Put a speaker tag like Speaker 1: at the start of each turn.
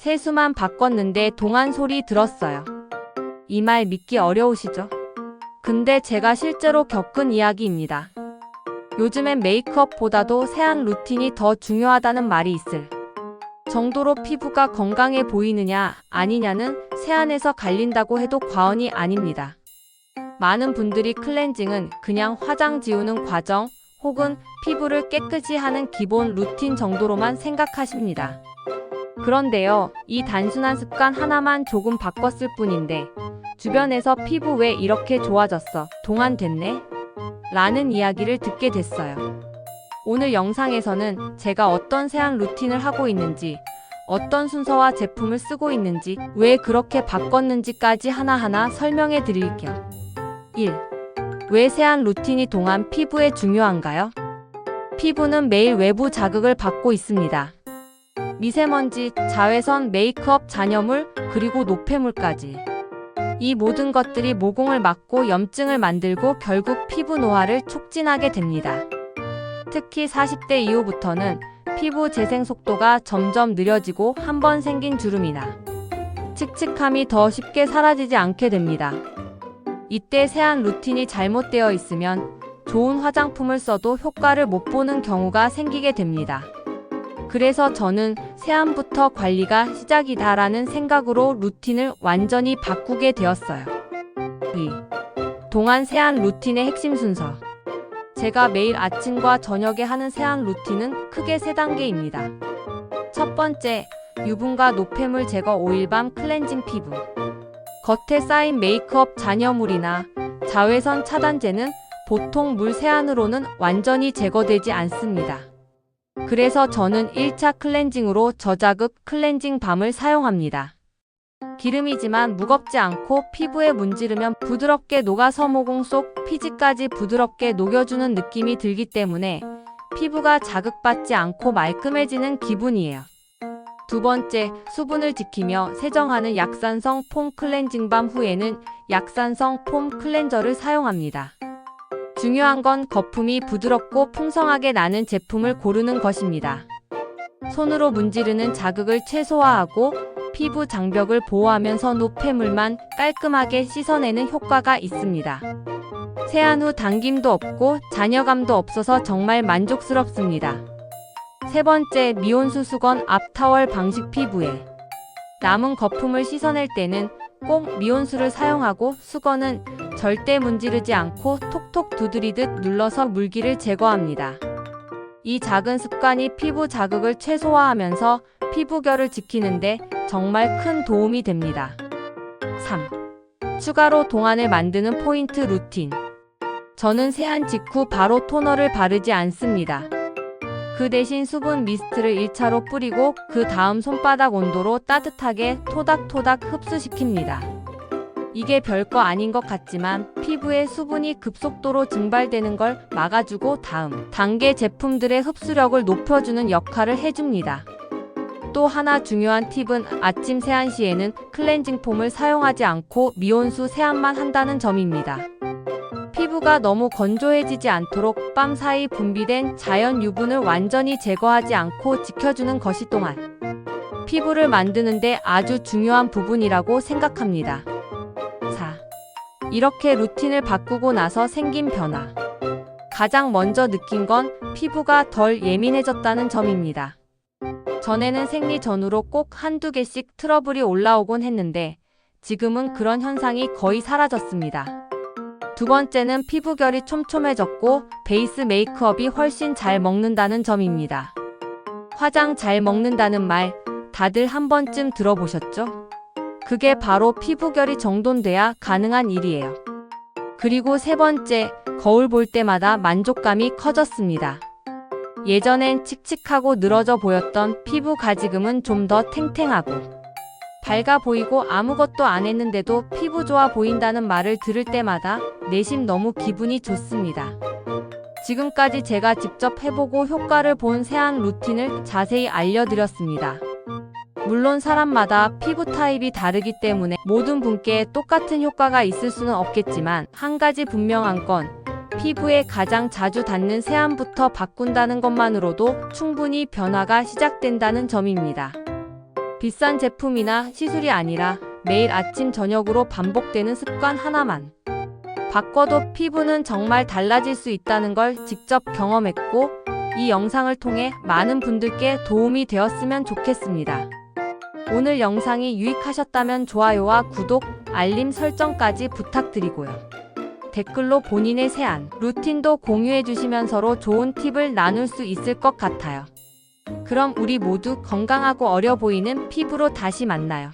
Speaker 1: 세수만 바꿨는데 동안 소리 들었어요. 이 말 믿기 어려우시죠? 근데 제가 실제로 겪은 이야기입니다. 요즘엔 메이크업보다도 세안 루틴이 더 중요하다는 말이 있을 정도로 피부가 건강해 보이느냐 아니냐는 세안에서 갈린다고 해도 과언이 아닙니다. 많은 분들이 클렌징은 그냥 화장 지우는 과정 혹은 피부를 깨끗이 하는 기본 루틴 정도로만 생각하십니다. 그런데요, 이 단순한 습관 하나만 조금 바꿨을 뿐인데, 주변에서 피부 왜 이렇게 좋아졌어? 동안 됐네? 라는 이야기를 듣게 됐어요. 오늘 영상에서는 제가 어떤 세안 루틴을 하고 있는지, 어떤 순서와 제품을 쓰고 있는지, 왜 그렇게 바꿨는지까지 하나하나 설명해 드릴게요. 1. 왜 세안 루틴이 동안 피부에 중요한가요? 피부는 매일 외부 자극을 받고 있습니다. 미세먼지, 자외선, 메이크업 잔여물, 그리고 노폐물까지. 이 모든 것들이 모공을 막고 염증을 만들고 결국 피부 노화를 촉진하게 됩니다. 특히 40대 이후부터는 피부 재생 속도가 점점 느려지고 한 번 생긴 주름이나 칙칙함이 더 쉽게 사라지지 않게 됩니다. 이때 세안 루틴이 잘못되어 있으면 좋은 화장품을 써도 효과를 못 보는 경우가 생기게 됩니다. 그래서 저는 세안부터 관리가 시작이다라는 생각으로 루틴을 완전히 바꾸게 되었어요. 2. 동안 세안 루틴의 핵심 순서. 제가 매일 아침과 저녁에 하는 세안 루틴은 크게 세 단계입니다. 첫 번째, 유분과 노폐물 제거 오일밤 클렌징 피부. 겉에 쌓인 메이크업 잔여물이나 자외선 차단제는 보통 물 세안으로는 완전히 제거되지 않습니다. 그래서 저는 1차 클렌징으로 저자극 클렌징 밤을 사용합니다. 기름이지만 무겁지 않고 피부에 문지르면 부드럽게 녹아서 모공 속 피지까지 부드럽게 녹여주는 느낌이 들기 때문에 피부가 자극받지 않고 말끔해지는 기분이에요. 두 번째, 수분을 지키며 세정하는 약산성 폼 클렌징 밤 후에는 약산성 폼 클렌저를 사용합니다. 중요한 건 거품이 부드럽고 풍성하게 나는 제품을 고르는 것입니다. 손으로 문지르는 자극을 최소화하고 피부 장벽을 보호하면서 노폐물만 깔끔하게 씻어내는 효과가 있습니다. 세안 후 당김도 없고 잔여감도 없어서 정말 만족스럽습니다. 세 번째, 미온수 수건 앞타월 방식 피부에 남은 거품을 씻어낼 때는 꼭 미온수를 사용하고 수건은 절대 문지르지 않고 톡톡 두드리듯 눌러서 물기를 제거합니다. 이 작은 습관이 피부 자극을 최소화하면서 피부결을 지키는데 정말 큰 도움이 됩니다. 3. 추가로 동안을 만드는 포인트 루틴. 저는 세안 직후 바로 토너를 바르지 않습니다. 그 대신 수분 미스트를 1차로 뿌리고 그 다음 손바닥 온도로 따뜻하게 토닥토닥 흡수시킵니다. 이게 별거 아닌 것 같지만 피부에 수분이 급속도로 증발되는 걸 막아주고 다음 단계 제품들의 흡수력을 높여주는 역할을 해줍니다. 또 하나 중요한 팁은 아침 세안 시에는 클렌징 폼을 사용하지 않고 미온수 세안만 한다는 점입니다. 피부가 너무 건조해지지 않도록 밤 사이 분비된 자연 유분을 완전히 제거하지 않고 지켜주는 것이 또한 피부를 만드는데 아주 중요한 부분이라고 생각합니다. 4. 이렇게 루틴을 바꾸고 나서 생긴 변화. 가장 먼저 느낀 건 피부가 덜 예민해졌다는 점입니다. 전에는 생리 전후로 꼭 한두 개씩 트러블이 올라오곤 했는데 지금은 그런 현상이 거의 사라졌습니다. 두 번째는 피부결이 촘촘해졌고 베이스 메이크업이 훨씬 잘 먹는다는 점입니다. 화장 잘 먹는다는 말 다들 한 번쯤 들어보셨죠? 그게 바로 피부결이 정돈돼야 가능한 일이에요. 그리고 세 번째, 거울 볼 때마다 만족감이 커졌습니다. 예전엔 칙칙하고 늘어져 보였던 피부 가 지금은 좀 더 탱탱하고 밝아 보이고 아무것도 안 했는데도 피부 좋아 보인다는 말을 들을 때마다 내심 너무 기분이 좋습니다. 지금까지 제가 직접 해보고 효과를 본 세안 루틴을 자세히 알려드렸습니다. 물론 사람마다 피부 타입이 다르기 때문에 모든 분께 똑같은 효과가 있을 수는 없겠지만 한 가지 분명한 건 피부에 가장 자주 닿는 세안부터 바꾼다는 것만으로도 충분히 변화가 시작된다는 점입니다. 비싼 제품이나 시술이 아니라 매일 아침 저녁으로 반복되는 습관 하나만. 바꿔도 피부는 정말 달라질 수 있다는 걸 직접 경험했고, 이 영상을 통해 많은 분들께 도움이 되었으면 좋겠습니다. 오늘 영상이 유익하셨다면 좋아요와 구독, 알림 설정까지 부탁드리고요. 댓글로 본인의 세안, 루틴도 공유해 주시면 서로 좋은 팁을 나눌 수 있을 것 같아요. 그럼 우리 모두 건강하고 어려 보이는 피부로 다시 만나요.